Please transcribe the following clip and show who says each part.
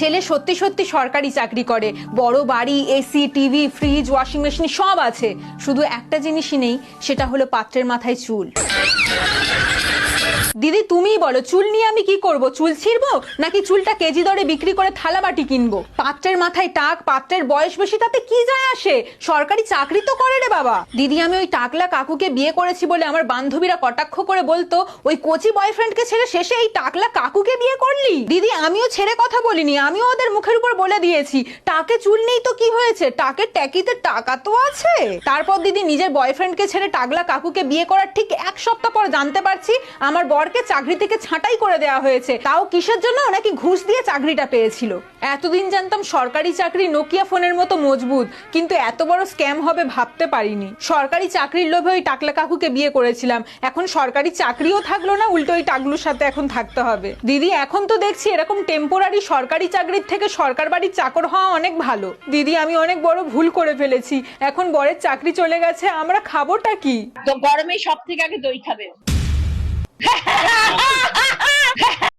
Speaker 1: ছেলে সত্যি সত্যি সরকারি চাকরি করে, বড় বাড়ি AC TV fridge washing machine সব আছে। শুধু একটা জিনিসই নেই, সেটা হলো পাত্রের মাথায় চুল। দিদি, তুমিই বলো, চুল নিয়ে আমি কি করব? চুল ছিঁড়বো? নাকি চুলটা কেজি দরে বিক্রি করে থালা বাটি কিনবো? পাত্রের মাথায় টাক, পাত্রের বয়স বেশি, তাতে কি যায় আসে? সরকারি চাকরি তো করে রে বাবা। দিদি, আমি ওই টাকলা কাকুকে বিয়ে করেছি বলে আমার বান্ধবীরা কটাক্ষ করে বলতো, ওই কোচি বয়ফ্রেন্ডকে ছেড়ে শেষে এই টাকলা কাকুকে বিয়ে করলি? দিদি, আমিও ছেড়ে কথা বলিনি, আমিও ওদের মুখের উপর বলে দিয়েছি। টাকে চুল নেই তো কি হয়েছে? টাকের ট্যাকিতে টাকা তো আছে। তারপর দিদি, নিজের বয়ফ্রেন্ডকে ছেড়ে টাকলা কাকুকে বিয়ে করার ঠিক এক সপ্তাহ পর জানতে পারছি, আমার বরকে চাকরি থেকে ছাঁটাই করে দেওয়া হয়েছে। তাও কিসের জন্য? নাকি ঘুষ দিয়ে চাকরিটা পেয়েছিল? এতদিন জানতাম সরকারি চাকরি নোকিয়া ফোনের মতো মজবুত, কিন্তু এত বড় স্ক্যাম হবে ভাবতে পারিনি। সরকারি চাকরির লোভে ওই টাকলা কাকুকে বিয়ে করেছিলাম। এখন সরকারি চাকরিও থাকল না, উল্টো ওই টাকলুর সাথে এখন থাকতে হবে। দিদি, এখন তো দেখছি এরকম টেম্পোরারি সরকারি চাকরির থেকে সরকার বাড়ির চাকর হওয়া অনেক ভালো। দিদি, আমি অনেক বড় ভুল করে ফেলেছি। এখন বরের চাকরি চলে গেছে, আমরা খাবোটা কি?
Speaker 2: গরমে সব থেকে আগে দই খাবে।